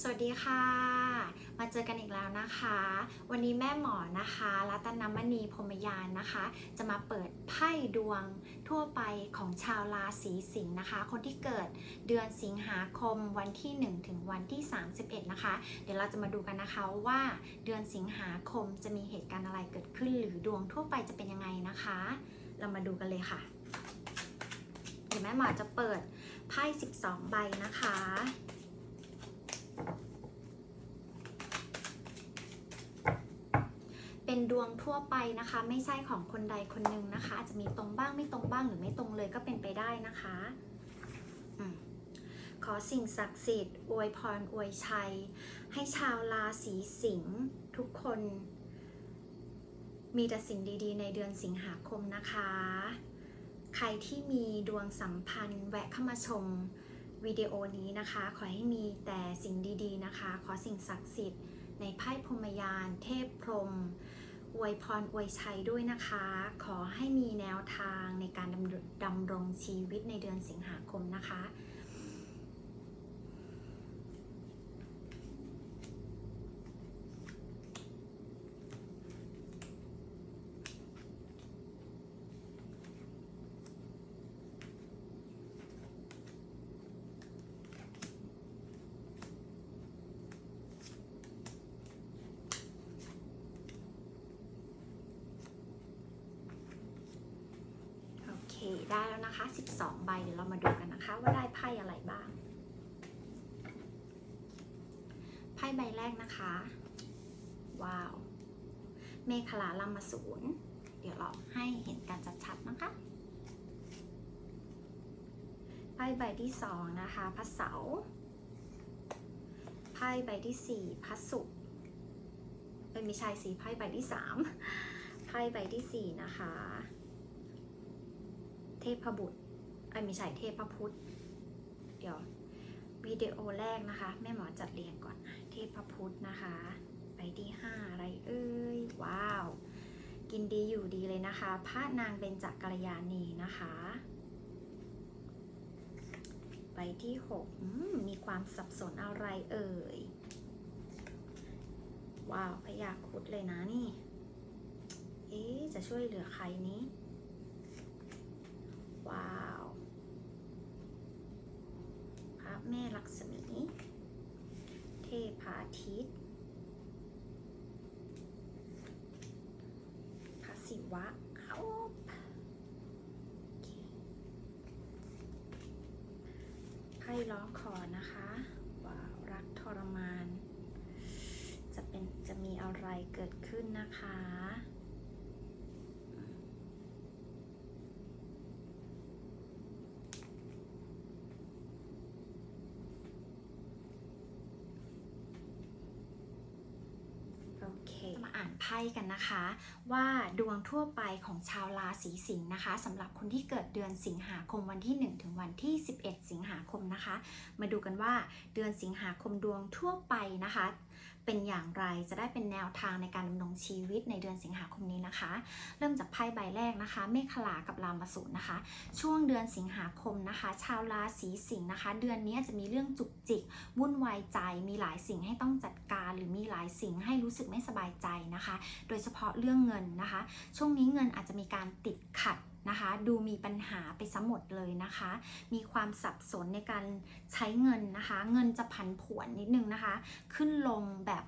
สวัสดีค่ะ มาเจอกันอีกแล้วนะคะ วันนี้แม่หมอนะคะรัตนมณีพรหมยานนะคะ จะมาเปิดไพ่ดวงทั่วไปของชาวราศีสิงห์นะคะ คนที่เกิดเดือนสิงหาคมวันที่ 1 ถึงวันที่ 31 นะคะ เดี๋ยวเราจะมาดูกันนะคะว่าเดือนสิงหาคมจะมีเหตุการณ์อะไรเกิดขึ้น หรือดวงทั่วไปจะเป็นยังไงนะคะ เรามาดูกันเลยค่ะเดี๋ยวแม่หมอจะเปิดไพ่ 12 ใบนะคะ เป็นดวงทั่วไปนะคะ ไม่ใช่ของคนใดคนหนึ่งนะคะ อาจจะมีตรงบ้างไม่ตรงบ้างหรือไม่ตรงเลยก็เป็นไปได้นะคะอขอสิ่งศักดิ์สิทธิ์อวยพรอวยชัย ให้ชาวราศีสิงห์ทุกคน มีแต่สิ่งดีๆ ในเดือนสิงหาคมนะคะ ใครที่มีดวงสัมพันธ์ แวะเข้ามาชมวิดีโอนี้นะคะ ขอให้มีแต่สิ่งดีๆนะคะ ขอสิ่งศักดิ์สิทธิ์ในไพ่พรมยาน เทพพรหม อวยพรอวยชัยด้วยนะคะ ขอให้มีแนวทางในการดำรดำรงชีวิตในเดือนสิงหาคมนะคะ โอเค ได้แล้ว นะคะ 12 ใบ เดี๋ยวเรามาดูกันนะคะ ว่าได้ไพ่อะไรบ้าง ไพ่ใบแรกนะคะ ว้าว เมฆลาลัมมาศูนย์เดี๋ยวเราให้เห็นกันชัดๆนะคะ ไพ่ใบที่สองนะคะพระเสาร์ไพ่ใบที่สี่พระศุกร์เอ้ยไม่ใช่สีไพ่ใบที่สามไพ่ใบที่สี่นะคะ เทพบุตรไอ้ไม่ใช่เทพพุทธ เดี๋ยววิดีโอแรกนะคะ แม่หมอจัดเรียงก่อนเทพพุทธนะคะ ไปที่ห้าอะไรเอ้ย ว้าว กินดีอยู่ดีเลยนะคะ พระนางเป็นจักรยานีนะคะ ไปที่หกมมีความสับสนอะไรเอ่ย ว้าวพยาคุดเลยนะนี่ เอ๊จะช่วยเหลือใครนี้ ว้าว พระแม่ลักษมี เทพาทิตย์พระศิวะเอาไพ่ล้อคอนะคะ ว้าว รักทรมาน จะเป็นจะมีอะไรเกิดขึ้นนะคะ โอเคมาอ่าน ไพ่กันนะคะ ว่าดวงทั่วไปของชาวราศีสิงห์นะคะสำหรับคนที่เกิดเดือนสิงหาคมวันที่ 1 ถึงวันที่ 11 สิงหาคมนะคะ มาดูกันว่าเดือนสิงหาคมดวงทั่วไปนะคะ เป็นอย่างไรจะได้เป็นแนวทางในการดำรงชีวิตในเดือนสิงหาคมนี้นะคะ เริ่มจากไพ่ใบแรกนะคะ เมฆลากับรามาสูนนะคะ ช่วงเดือนสิงหาคมนะคะ ชาวราศีสิงห์นะคะ เดือนนี้จะมีเรื่องจุกจิกวุ่นวายใจ มีหลายสิ่งให้ต้องจัดการ หรือมีหลายสิ่งให้รู้สึกไม่สบายใจนะคะ โดยเฉพาะเรื่องเงินนะคะ ช่วงนี้เงินอาจจะมีการติดขัด นะคะ ดูมีปัญหาไปซะหมดเลยนะคะ มีความสับสนในการใช้เงินนะคะ เงินจะผันผวนนิดนึงนะคะ ขึ้นลงแบบ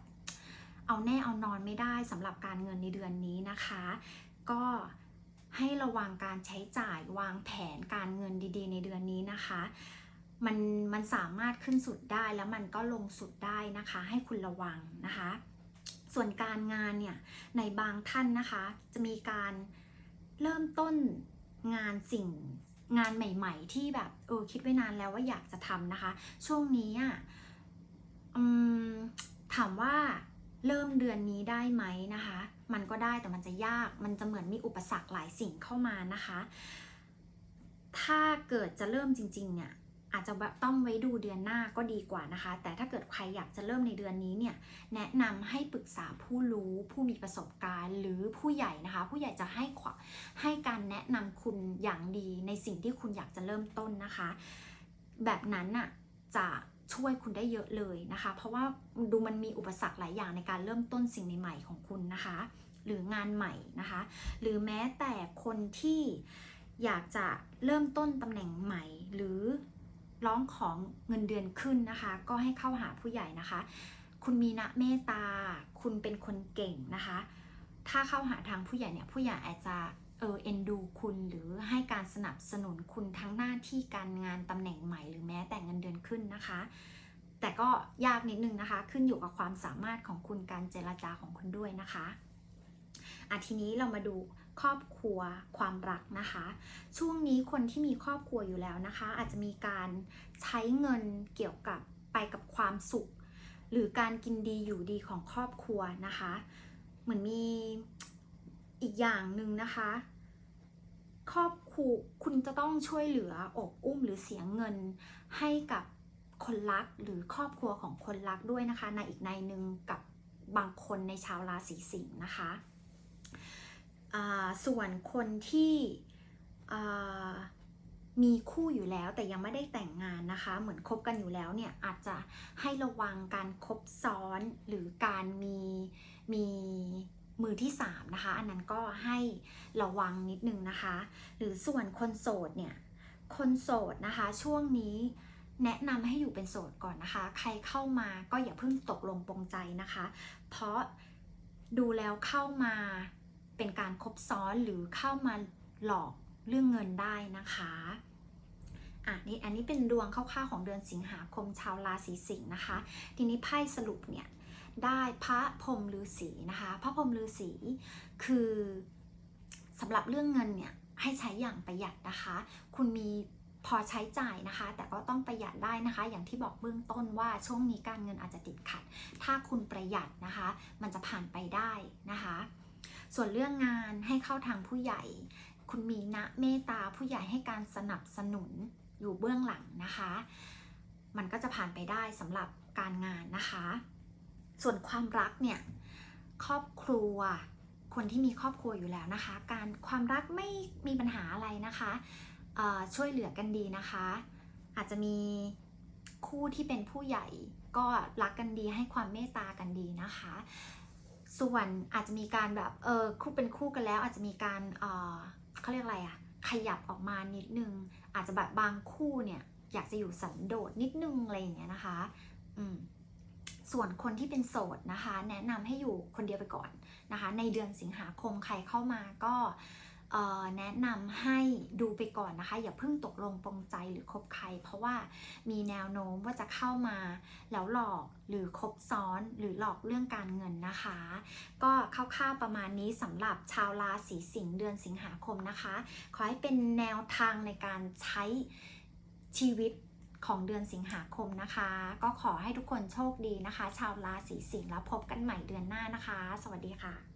เอาแน่เอานอนไม่ได้สำหรับการเงินในเดือนนี้นะคะ ก็ให้ระวังการใช้จ่ายวางแผนการเงินดีๆ ในเดือนนี้นะคะ มันมันสามารถขึ้นสุดได้แล้วมันก็ลงสุดได้นะคะ ให้คุณระวังนะคะ ส่วนการงานเนี่ยในบางท่านนะคะ จะมีการ เริ่มต้นงานสิ่งงานใหม่ ๆ ที่แบบเออคิดไว้นานแล้วว่าอยากจะทำนะคะ ช่วงนี้อะถามว่าเริ่มเดือนนี้ได้ไหมนะคะ มันก็ได้แต่มันจะยากมันจะเหมือนมีอุปสรรคหลายสิ่งเข้ามานะคะ ถ้าเกิดจะเริ่มจริงๆเนี่ย อาจจะต้องไว้ดูเดือนหน้าก็ดีกว่านะคะ แต่ถ้าเกิดใครอยากจะเริ่มในเดือนนี้เนี่ยแนะนำให้ปรึกษาผู้รู้ผู้มีประสบการณ์ หรือผู้ใหญ่นะคะ ผู้ใหญ่จะให้ขวให้การแนะนำคุณอย่างดีในสิ่งที่คุณอยากจะเริ่มต้นนะคะ แบบนั้นน่ะจะช่วยคุณได้เยอะเลยนะคะ เพราะว่าดูมันมีอุปสรรคหลายอย่างในการเริ่มต้นสิ่งใหม่ๆของคุณนะคะ หรืองานใหม่นะคะ หรือแม้แต่คนที่อยากจะเริ่มต้นตำแหน่งใหม่ หรือ ร้องของเงินเดือนขึ้นนะคะ ก็ให้เข้าหาผู้ใหญ่นะคะ คุณมีนะเมตตา คุณเป็นคนเก่งนะคะ ถ้าเข้าหาทางผู้ใหญ่เนี่ยผู้ใหญ่อาจจะเออเอ็นดูคุณหรือให้การสนับสนุนคุณทั้งหน้าที่การงานตำแหน่งใหม่ หรือแม้แต่เงินเดือนขึ้นนะคะ แต่ก็ยากนิดนึงนะคะ ขึ้นอยู่กับความสามารถของคุณการเจรจาของคุณด้วยนะคะอะทีนี้เรามาดู ครอบครัวความรักนะคะ ช่วงนี้คนที่มีครอบครัวอยู่แล้วนะคะ อาจจะมีการใช้เงินเกี่ยวกับไปกับความสุข หรือการกินดีอยู่ดีของครอบครัวนะคะ เหมือนมีอีกอย่างหนึ่งนะคะ ครอบครัวคุณจะต้องช่วยเหลืออบอุ้มหรือเสียเงินให้กับคนรักหรือครอบครัวของคนรักด้วยนะคะ ในอีกในหนึ่งกับบางคนในชาวราศีสิงห์นะคะ ส่วนคนที่มีคู่อยู่แล้วแต่ยังไม่ได้แต่งงานนะคะ เหมือนคบกันอยู่แล้วเนี่ยอาจจะให้ระวังการคบซ้อนหรือการมีมีมือที่สามนะคะ อันนั้นก็ให้ระวังนิดนึงนะคะ หรือส่วนคนโสดเนี่ยคนโสดนะคะช่วงนี้แนะนำให้อยู่เป็นโสดก่อนนะคะ ใครเข้ามาก็อย่าเพิ่งตกลงปรงใจนะคะ เพราะดูแล้วเข้ามา เป็นการคบซ้อนหรือเข้ามาหลอกเรื่องเงินได้นะคะอะนี่อันนี้เป็นดวงคร่าวๆของเดือนสิงหาคมชาวราศีสิงห์นะคะ ทีนี้ไพ่สรุปเนี่ยได้พระพรหมฤาษีนะคะ พระพรหมฤาษีคือสำหรับเรื่องเงินเนี่ยให้ใช้อย่างประหยัดนะคะ คุณมีพอใช้จ่ายนะคะ แต่ก็ต้องประหยัดได้นะคะ อย่างที่บอกเบื้องต้นว่าช่วงนี้การเงินอาจจะติดขัด ถ้าคุณประหยัดนะคะ มันจะผ่านไปได้นะคะ ส่วนเรื่องงานให้เข้าทางผู้ใหญ่ คุณมีนะเมตตาผู้ใหญ่ให้การสนับสนุนอยู่เบื้องหลังนะคะ มันก็จะผ่านไปได้สำหรับการงานนะคะ ส่วนความรักเนี่ยครอบครัว คนที่มีครอบครัวอยู่แล้วนะคะ การความรักไม่มีปัญหาอะไรนะคะช่วยเหลือกันดีนะคะ อาจจะมีคู่ที่เป็นผู้ใหญ่ก็รักกันดีให้ความเมตตากันดีนะคะ ส่วนอาจจะมีการแบบเออคู่เป็นคู่กันแล้ว อาจจะมีการเออเขาเรียกอะไรอะขยับออกมานิดนึง อาจจะแบบบางคู่เนี่ยอยากจะอยู่สันโดษนิดนึงอะไรอย่างเงี้ยนะคะ อืมส่วนคนที่เป็นโสดนะคะ แนะนำให้อยู่คนเดียวไปก่อนนะคะ ในเดือนสิงหาคมใครเข้ามาก็ แนะนำให้ดูไปก่อนนะคะ อย่าเพิ่งตกลงปรงใจหรือคบใคร เพราะว่ามีแนวโน้มว่าจะเข้ามาแล้วหลอกหรือคบซ้อนหรือหลอกเรื่องการเงินนะคะ ก็คร่าวๆประมาณนี้สำหรับชาวราศีสิงห์เดือนสิงหาคมนะคะ ขอให้เป็นแนวทางในการใช้ชีวิตของเดือนสิงหาคมนะคะ ก็ขอให้ทุกคนโชคดีนะคะ ชาวราศีสิงห์แล้วพบกันใหม่เดือนหน้านะคะ สวัสดีค่ะ